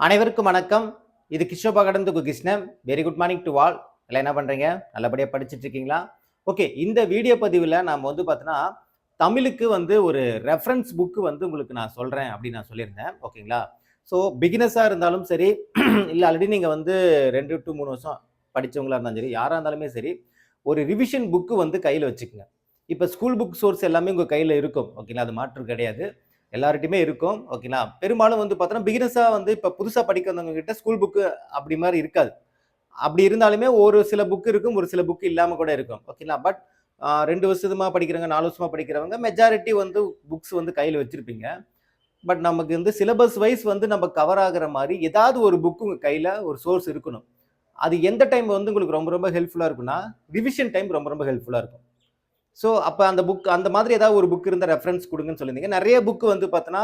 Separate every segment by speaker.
Speaker 1: அனைவருக்கும் வணக்கம். இது கிஷோபா கடந்து Krishnan. Very good morning to all எல்லாம் என்ன பண்ணுறீங்க நல்லபடியாக படிச்சுட்டு இருக்கீங்களா? ஓகே இந்த வீடியோ பதிவில் நாம் வந்து பார்த்தோன்னா தமிழுக்கு வந்து ஒரு ரெஃபரன்ஸ் புக்கு வந்து உங்களுக்கு நான் சொல்கிறேன் அப்படின்னு நான் சொல்லியிருந்தேன். ஓகேங்களா ஸோ பிகினஸாக இருந்தாலும் சரி இல்லை ஆல்ரெடி நீங்கள் வந்து ரெண்டு டு மூணு வருஷம் படித்தவங்களாக இருந்தாலும் சரி யாராக இருந்தாலுமே சரி ஒரு ரிவிஷன் புக்கு வந்து கையில் வச்சுக்கோங்க. இப்போ ஸ்கூல் புக் சோர்ஸ் எல்லாமே உங்கள் கையில் இருக்கும். ஓகேங்களா அது மாற்று கிடையாது. எல்லார்ட்டையுமே இருக்கும் ஓகேங்களா பெரும்பாலும் வந்து பார்த்தோன்னா பிகினஸாக வந்து இப்போ புதுசாக படிக்க வந்தவங்க கிட்ட ஸ்கூல் புக்கு அப்படி மாதிரி இருக்காது. அப்படி இருந்தாலுமே ஒரு சில புக்கு இருக்கும் ஒரு சில புக்கு இல்லாமல் கூட இருக்கும் ஓகேங்களா பட் ரெண்டு வருஷமா படிக்கிறவங்க நாலு வருஷமா படிக்கிறவங்க மெஜாரிட்டி வந்து புக்ஸ் வந்து கையில் வச்சுருப்பீங்க. பட் நமக்கு வந்து சிலபஸ் வைஸ் வந்து நம்ம கவர் ஆகுற மாதிரி ஏதாவது ஒரு புக்கு உங்கள் கையில் ஒரு சோர்ஸ் இருக்கணும். அது எந்த டைம் வந்து உங்களுக்கு ரொம்ப ரொம்ப ஹெல்ப்ஃபுல்லாக இருக்கும்னா ரிவிஷன் டைம் ரொம்ப ரொம்ப ஹெல்ப்ஃபுல்லாக இருக்கும். ஸோ அப்போ அந்த புக் அந்த மாதிரி ஏதாவது ஒரு புக் இருந்த ரெஃபரன்ஸ் கொடுங்கன்னு சொல்லியிருந்தீங்க. நிறைய புக் வந்து பார்த்தோன்னா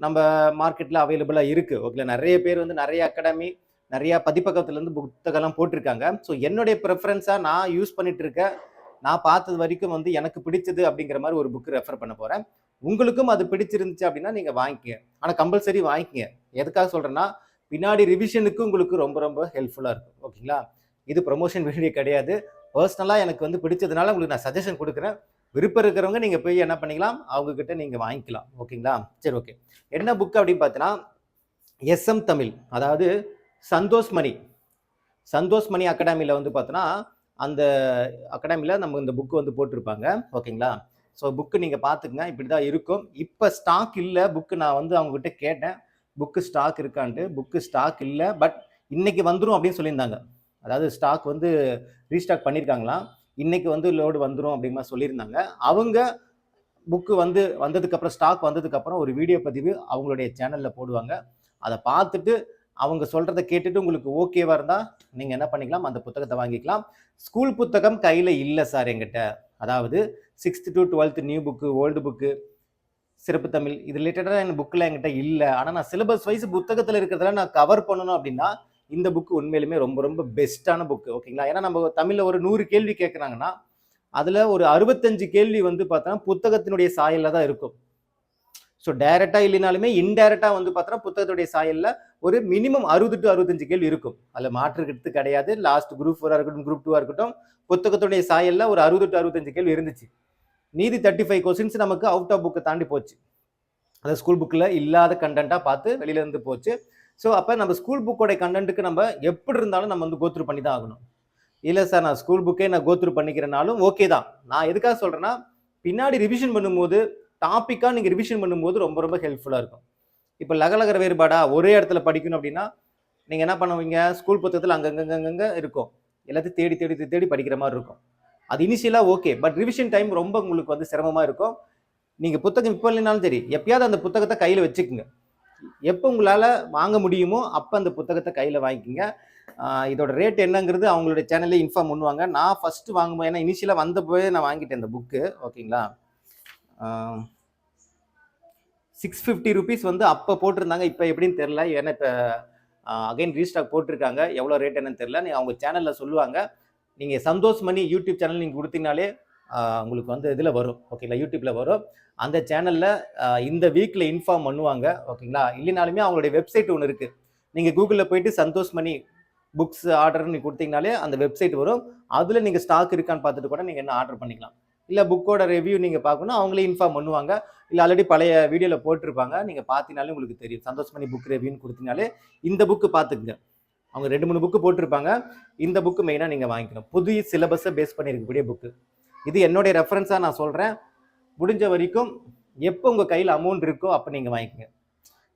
Speaker 1: நம்ம மார்க்கெட்டில் அவைலபிளாக இருக்குது ஓகே நிறைய பேர் வந்து நிறைய அகாடமி நிறைய பதிப்பகத்துலேருந்து புத்தகம்லாம் போட்டிருக்காங்க. ஸோ என்னுடைய ப்ரிஃபரன்ஸாக நான் யூஸ் பண்ணிட்டு இருக்க நான் பார்த்தது வரைக்கும் வந்து எனக்கு பிடிச்சது அப்படிங்கிற மாதிரி ஒரு புக்கு ரெஃபர் பண்ண போகிறேன் உங்களுக்கும் அது பிடிச்சிருந்துச்சு அப்படின்னா நீங்கள் வாங்கிக்கங்க ஆனால் கம்பல்சரி வாங்கிக்கங்க எதுக்காக சொல்கிறேன்னா பின்னாடி ரிவிஷனுக்கு உங்களுக்கு ரொம்ப ரொம்ப ஹெல்ப்ஃபுல்லாக இருக்கும். ஓகேங்களா இது ப்ரொமோஷன் வீடியோ கிடையாது. பர்சனலாக எனக்கு வந்து பிடிச்சதுனால உங்களுக்கு நான் சஜஷன் கொடுக்குறேன். விருப்பம் இருக்கிறவங்க நீங்கள் போய் என்ன பண்ணிக்கலாம் அவங்கக்கிட்ட நீங்கள் வாங்கிக்கலாம். ஓகேங்களா? சரி ஓகே என்ன புக் அப்படின்னு பார்த்தீங்கன்னா எஸ்எம் தமிழ். அதாவது சந்தோஷ் மணி. சந்தோஷ் மணி அகாடமியில் வந்து பார்த்தோன்னா அந்த அகாடமியில் நம்ம இந்த புக்கு வந்து போட்டிருப்பாங்க. ஓகேங்களா? ஸோ புக்கு நீங்கள் பார்த்துக்குங்க. இப்படி தான் இருக்கும். இப்போ ஸ்டாக் இல்லை புக்கு நான் வந்து அவங்ககிட்ட கேட்டேன். புக்கு ஸ்டாக் இருக்கான்ட்டு. புக்கு ஸ்டாக் இல்லை பட் இன்னைக்கு வந்துடும் அப்படின்னு சொல்லியிருந்தாங்க. அதாவது ஸ்டாக் வந்து ரீஸ்டாக் பண்ணியிருக்காங்களாம் இன்னைக்கு வந்து லோடு வந்துடும் அப்படிங்கிற மாதிரி சொல்லியிருந்தாங்க. அவங்க புக்கு வந்து வந்ததுக்கப்புறம் ஸ்டாக் வந்ததுக்கப்புறம் ஒரு வீடியோ பதிவு அவங்களுடைய சேனலில் போடுவாங்க. அதை பார்த்துட்டு அவங்க சொல்கிறத கேட்டுட்டு உங்களுக்கு ஓகேவாக இருந்தால் நீங்கள் என்ன பண்ணிக்கலாம் அந்த புத்தகத்தை வாங்கிக்கலாம். ஸ்கூல் புத்தகம் கையில் இல்லை சார் எங்கிட்ட அதாவது sixth to twelfth new book old book சிறப்பு தமிழ் இது ரிலேட்டடாக என் புக்கில் என்கிட்ட இல்லை. ஆனால் நான் சிலபஸ் வைஸ் புத்தகத்தில் இருக்கிறதெல்லாம் நான் கவர் பண்ணணும் அப்படின்னா இந்த புக்கு உண்மையிலுமே ரொம்ப ரொம்ப பெஸ்ட்டான புக்கு ஓகேங்களா ஏன்னா நம்ம தமிழில் ஒரு நூறு கேள்வி கேட்குறாங்கன்னா அதில் ஒரு அறுபத்தஞ்சு கேள்வி வந்து பார்த்தோன்னா புத்தகத்தினுடைய சாயலில் தான் இருக்கும். ஸோ டைரெக்டாக இல்லைனாலுமே இன்டைரக்டாக வந்து பார்த்தோன்னா புத்தகத்துடைய சாயலில் ஒரு மினிமம் அறுபது டு அறுபத்தஞ்சு கேள்வி இருக்கும். அதில் மாற்றுக்கிறது கிடையாது. லாஸ்ட் குரூப் ஃபோராக இருக்கட்டும் குரூப் டூவாக இருக்கட்டும் புத்தகத்துடைய சாயலில் ஒரு அறுபது டு அறுபத்தஞ்சு கேள்வி இருந்துச்சு. மீதி தேர்ட்டி ஃபைவ் கொஸ்டின்ஸ் நமக்கு அவுட் ஆஃப் புக்கை தாண்டி போச்சு. அந்த ஸ்கூல் புக்கில் இல்லாத கண்டென்ட்டாக பார்த்து வெளியிலேருந்து போச்சு. ஸோ அப்போ நம்ம ஸ்கூல் புக்கோட கண்டென்ட்டுக்கு நம்ம எப்படி இருந்தாலும் நம்ம வந்து கோத்ரூ பண்ணி தான் ஆகணும். இல்லை சார் நான் ஸ்கூல் புக்கே நான் கோத்ரூ பண்ணிக்கிறனாலும் ஓகே தான். நான் எதுக்காக சொல்கிறேன்னா பின்னாடி ரிவிஷன் பண்ணும்போது டாப்பிக்காக நீங்கள் ரிவிஷன் பண்ணும்போது ரொம்ப ரொம்ப ஹெல்ப்ஃபுல்லாக இருக்கும். இப்போ லகலகர வேறுபாடா ஒரே இடத்துல படிக்கணும் அப்படின்னா நீங்கள் என்ன பண்ணுவீங்க? ஸ்கூல் புத்தகத்தில் அங்கங்கங்கங்க இருக்கும். எல்லாத்தையும் தேடி தேடி தேடி தேடி படிக்கிற மாதிரி இருக்கும். அது இனிஷியலாக ஓகே பட் ரிவிஷன் டைம் ரொம்ப உங்களுக்கு வந்து சிரமமாக இருக்கும். நீங்கள் புத்தகம் இப்போ இல்லைனாலும் சரி எப்பயாவது அந்த புத்தகத்தை கையில் வச்சுக்கோங்க. எப்போ உங்களால் வாங்க முடியுமோ அப்போ அந்த புத்தகத்தை கையில் வாங்கிக்கோங்க. இதோட ரேட் என்னங்கிறது அவங்களுடைய சேனல்லே இன்ஃபார்ம் பண்ணுவாங்க. நான் ஃபஸ்ட்டு வாங்கும்போது ஏன்னா இனிஷியலாக வந்தப்போவே நான் வாங்கிட்டேன் இந்த புக்கு ஓகேங்களா சிக்ஸ் ஃபிஃப்டி ருபீஸ் வந்து அப்போ போட்டிருந்தாங்க இப்போ எப்படின்னு தெரில ஏன்னா இப்போ அகைன் ரீஸ்டாக் போட்டிருக்காங்க. எவ்வளோ ரேட் என்னன்னு தெரில நீ அவங்க சேனலில் சொல்லுவாங்க. நீங்கள் சந்தோஷ் மணி யூடியூப் சேனல் நீங்கள் கொடுத்தீங்கனாலே உங்களுக்கு வந்து இதில் வரும். ஓகேங்களா யூடியூப்பில் வரும். அந்த சேனலில் இந்த வீக்கில் இன்ஃபார்ம் பண்ணுவாங்க. ஓகேங்களா இல்லைனாலுமே அவங்களுடைய வெப்சைட் ஒன்று இருக்குது நீங்கள் கூகுளில் போயிட்டு சந்தோஷ் மணி புக்ஸ் ஆர்டர்னு கொடுத்தீங்கனாலே அந்த வெப்சைட் வரும். அதில் நீங்கள் ஸ்டாக் இருக்கான்னு பார்த்துட்டு கூட நீங்கள் என்ன ஆர்டர் பண்ணிக்கலாம். இல்லை புக்கோட ரிவ்யூ நீங்கள் பார்க்கணும் அவங்களே இன்ஃபார்ம் பண்ணுவாங்க. இல்லை ஆல்ரெடி பழைய வீடியோவில் போட்டிருப்பாங்க. நீங்கள் பார்த்தீங்கனாலே உங்களுக்கு தெரியும். சந்தோஷ் மணி புக் ரிவ்யூன்னு கொடுத்தீங்கனாலே இந்த புக்கு பார்த்துக்குங்க. அவங்க ரெண்டு மூணு புக்கு போட்டிருப்பாங்க. இந்த புக்கு மெயினாக நீங்கள் வாங்கிக்கணும். புதிய சிலபஸை பேஸ் பண்ணியிருக்கக்கூடிய புக்கு இது என்னுடைய ரெஃபரன்ஸாக நான் சொல்கிறேன் முடிஞ்ச வரைக்கும் எப்போ உங்கள் கையில் அமௌண்ட் இருக்கோ அப்போ நீங்கள் வாங்கிக்கோங்க.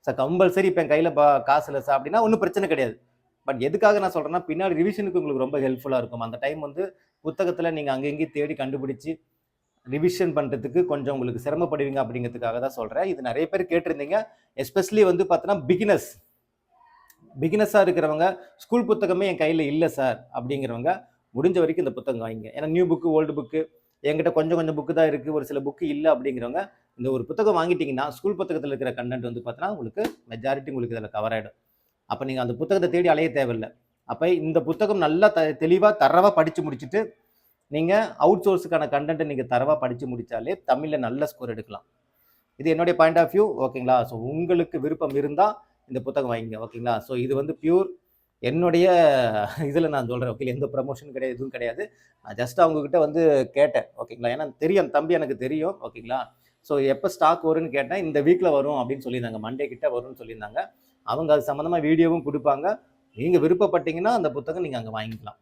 Speaker 1: சார் கம்பல்சரி இப்போ என் கையில் பா காசு இல்லை சார் அப்படின்னா ஒன்றும் பிரச்சனை கிடையாது. பட் எதுக்காக நான் சொல்கிறேன்னா பின்னாடி ரிவிஷனுக்கு உங்களுக்கு ரொம்ப ஹெல்ப்ஃபுல்லாக இருக்கும். அந்த டைம் வந்து புத்தகத்தில் நீங்கள் அங்கங்கேயும் தேடி கண்டுபிடிச்சி ரிவிஷன் பண்ணுறதுக்கு கொஞ்சம் உங்களுக்கு சிரமப்படுவீங்க அப்படிங்கிறதுக்காக தான் சொல்கிறேன் இது நிறைய பேர் கேட்டிருந்தீங்க. எஸ்பெஷலி வந்து பார்த்தோன்னா பிகினஸ் பிகினஸாக இருக்கிறவங்க ஸ்கூல் புத்தகமே என் கையில் இல்லை சார் அப்படிங்கிறவங்க முடிஞ்ச வரைக்கும் இந்த புத்தகம் வாங்கிங்க ஏன்னா நியூ புக்கு ஓல்டு புக்கு என்கிட்ட கொஞ்சம் கொஞ்சம் புக்கு தான் இருக்குது ஒரு சில புக்கு இல்லை அப்படிங்கிறவங்க இந்த ஒரு புத்தகம் வாங்கிட்டீங்கன்னா ஸ்கூல் புத்தகத்தில் இருக்கிற கண்டென்ட் வந்து பார்த்தீங்கன்னா உங்களுக்கு மெஜாரிட்டி உங்களுக்கு இதில் கவர் ஆகிடும் அப்போ நீங்கள் அந்த புத்தகத்தை தேடி அலைய தேவையில்லை. அப்போ இந்த புத்தகம் நல்லா த தெளிவாக தரவாக படித்து முடிச்சுட்டு நீங்கள் அவுட் சோர்ஸுக்கான கண்டென்ட்டை நீங்கள் தரவாக படித்து முடித்தாலே தமிழில் நல்ல ஸ்கோர் எடுக்கலாம். இது என்னுடைய பாயிண்ட் ஆஃப் வியூ ஓகேங்களா ஸோ உங்களுக்கு விருப்பம் இருந்தால் இந்த புத்தகம் வாங்கிங்க. ஓகேங்களா ஸோ இது வந்து பியூர் என்னுடைய இதில் நான் சொல்கிறேன் ஓகே எந்த ப்ரமோஷன் கிடையாது எதுவும் கிடையாது. நான் ஜஸ்ட் அவங்கக்கிட்ட வந்து கேட்டேன் ஓகேங்களா ஏன்னா தெரியும் தம்பி எனக்கு தெரியும் ஓகேங்களா ஸோ எப்போ ஸ்டாக் வரும்னு கேட்டேன் இந்த வீக்கில் வரும் அப்படின்னு சொல்லியிருந்தாங்க. மண்டே கிட்ட வரும்னு சொல்லியிருந்தாங்க. அவங்க அது சம்மந்தமாக வீடியோவும் கொடுப்பாங்க. நீங்கள் விருப்பப்பட்டீங்கன்னா அந்த புத்தகம் நீங்கள் அங்கே வாங்கிக்கலாம்.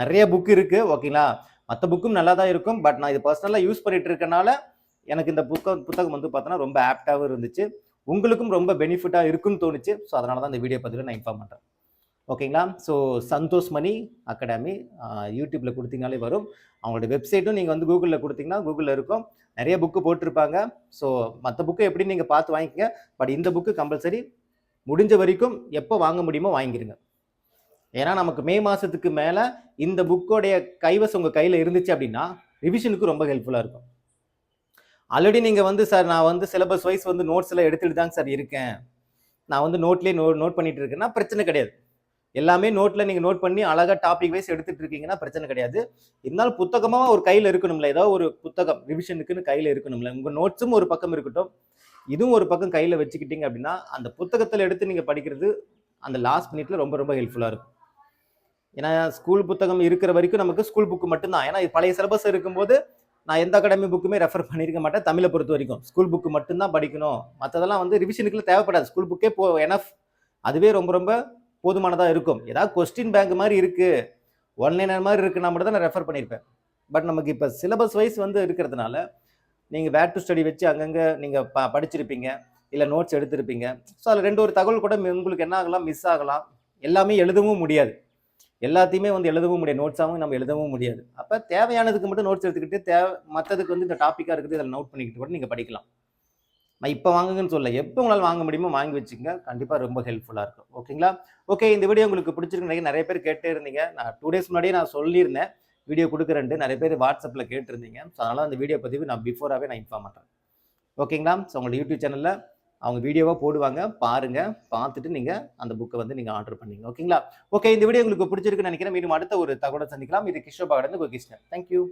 Speaker 1: நிறைய புக் இருக்குது ஓகேங்களா மற்ற புக்கும் நல்லா தான் இருக்கும் பட் நான் இது பர்சனலாக யூஸ் பண்ணிட்டு இருக்கனால எனக்கு இந்த புத்தகம் புத்தகம் வந்து பார்த்தோன்னா ரொம்ப ஆப்டாகவும் இருந்துச்சு. உங்களுக்கும் ரொம்ப பெனிஃபிட்டாக இருக்குன்னு தோணுச்சு. ஸோ அதனால தான் இந்த வீடியோ பதிவில் நான் இன்ஃபார்ம் பண்ணுறேன் ஓகேங்களா? ஸோ சந்தோஷ் மணி அகாடமி யூடியூப்பில் கொடுத்தீங்கனாலே வரும். அவங்களோட வெப்சைட்டும் நீங்கள் வந்து கூகுளில் கொடுத்தீங்கன்னா கூகுளில் இருக்கும். நிறைய புக்கு போட்டிருப்பாங்க. ஸோ மற்ற புக்கு எப்படி நீங்கள் பார்த்து வாங்கிக்கங்க. பட் இந்த புக்கு கம்பல்சரி முடிஞ்ச வரைக்கும் எப்போ வாங்க முடியுமோ வாங்கிருங்க. ஏன்னா நமக்கு மே மாதத்துக்கு மேலே இந்த புக்கோடைய கைவசம் உங்கள் கையில் இருந்துச்சு அப்படின்னா ரிவிஷனுக்கு ரொம்ப ஹெல்ப்ஃபுல்லாக இருக்கும். ஆல்ரெடி நீங்கள் வந்து சார் நான் வந்து சிலபஸ் வைஸ் வந்து நோட்ஸ் எல்லாம் எடுத்துகிட்டு தாங்க சார் இருக்கேன். நான் வந்து நோட்லேயே நோ நோட் பண்ணிகிட்டு இருக்கேன்னா பிரச்சனை கிடையாது. எல்லாமே நோட்டில் நீங்கள் நோட் பண்ணி அழகாக டாபிக் வைஸ் எடுத்துட்டு இருக்கீங்கன்னா பிரச்சனை கிடையாது. இருந்தாலும் புத்தகமாக ஒரு கையில் இருக்கணும்ல ஏதோ ஒரு புத்தகம் ரிவிஷனுக்குன்னு கையில் இருக்கணும்ல. உங்கள் நோட்ஸும் ஒரு பக்கம் இருக்கட்டும். இதுவும் ஒரு பக்கம் கையில் வச்சுக்கிட்டீங்க அப்படின்னா அந்த புத்தகத்தில் எடுத்து நீங்கள் படிக்கிறது அந்த லாஸ்ட் மினிட்ல ரொம்ப ரொம்ப ஹெல்ப்ஃபுல்லாக இருக்கும். ஏன்னா ஸ்கூல் புத்தகம் இருக்கிற வரைக்கும் நமக்கு ஸ்கூல் புக்கு மட்டும்தான். ஏன்னா பழைய சிலபஸ் இருக்கும்போது நான் எந்த அகாடமி புக்குமே ரெஃபர் பண்ணியிருக்க மாட்டேன். தமிழை பொறுத்த வரைக்கும். ஸ்கூல் புக்கு மட்டும்தான் படிக்கணும். மற்றதெல்லாம் வந்து ரிவிஷனுக்குள்ள தேவைப்படாது. ஸ்கூல் புக்கே போ எனஃப் அதுவே ரொம்ப ரொம்ப போதுமானதாக இருக்கும். ஏதாவது கொஸ்டின் பேங்க் மாதிரி இருக்குது ஒன்லைனர் மாதிரி இருக்குன்னா மட்டும் தான் நான் ரெஃபர் பண்ணியிருப்பேன் பட் நமக்கு இப்போ சிலபஸ் வைஸ் வந்து இருக்கிறதுனால நீங்கள் வேர் டு ஸ்டடி வச்சு அங்கங்கே நீங்கள் ப படிச்சிருப்பீங்க. இல்லை நோட்ஸ் எடுத்திருப்பீங்க. ஸோ அதில் ரெண்டு ஒரு தகவல் கூட உங்களுக்கு என்ன ஆகலாம் மிஸ் ஆகலாம். எல்லாமே எழுதவும் முடியாது. எல்லாத்தையுமே வந்து எழுதவும் முடியாது. நோட்ஸாகவும் நம்ம எழுதவும் முடியாது. அப்போ தேவையானதுக்கு மட்டும் நோட்ஸ் எடுத்துக்கிட்டு தேவை மற்றதுக்கு வந்து இந்த டாப்பிக்காக இருக்குது இதில் நோட் பண்ணிக்கிட்டு கூட நீங்கள் படிக்கலாம். நான் இப்போ வாங்குங்கன்னு சொல்ல எப்போ உங்களால் வாங்க முடியுமோ வாங்கி வச்சுக்கோங்க. கண்டிப்பாக ரொம்ப ஹெல்ப்ஃபுல்லாக இருக்கும். ஓகேங்களா? ஓகே இந்த வீடியோ உங்களுக்கு பிடிச்சிருக்கு நிறைய பேர் கேட்டே இருந்தீங்க. நான் டூ டேஸ் முன்னாடியே நான் சொல்லியிருந்தேன். வீடியோ கொடுக்குறேன்ட்டு நிறைய பேர் வாட்ஸ்அப்பில் கேட்டிருந்தீங்க. ஸோ அதனால் அந்த வீடியோ பதிவு நான் பிஃபோராகவே நான் இன்ஃபார்ம் பண்ணுறேன் ஓகேங்களா? ஸோ உங்களோட யூடியூப் சேனலில் அவங்க வீடியோவாக போடுவாங்க. பாருங்கள் பார்த்துட்டு நீங்கள் அந்த புக்கை வந்து நீங்கள் ஆர்டர் பண்ணிங்க. ஓகேங்களா? ஓகே இந்த வீடியோ உங்களுக்கு பிடிச்சிருக்குன்னு நினைக்கிறேன். மீண்டும் அடுத்த ஒரு தகவலை சந்திக்கலாம். இது கிஷோபாகடன் கோகிருஷ்ணன் தேங்க்யூ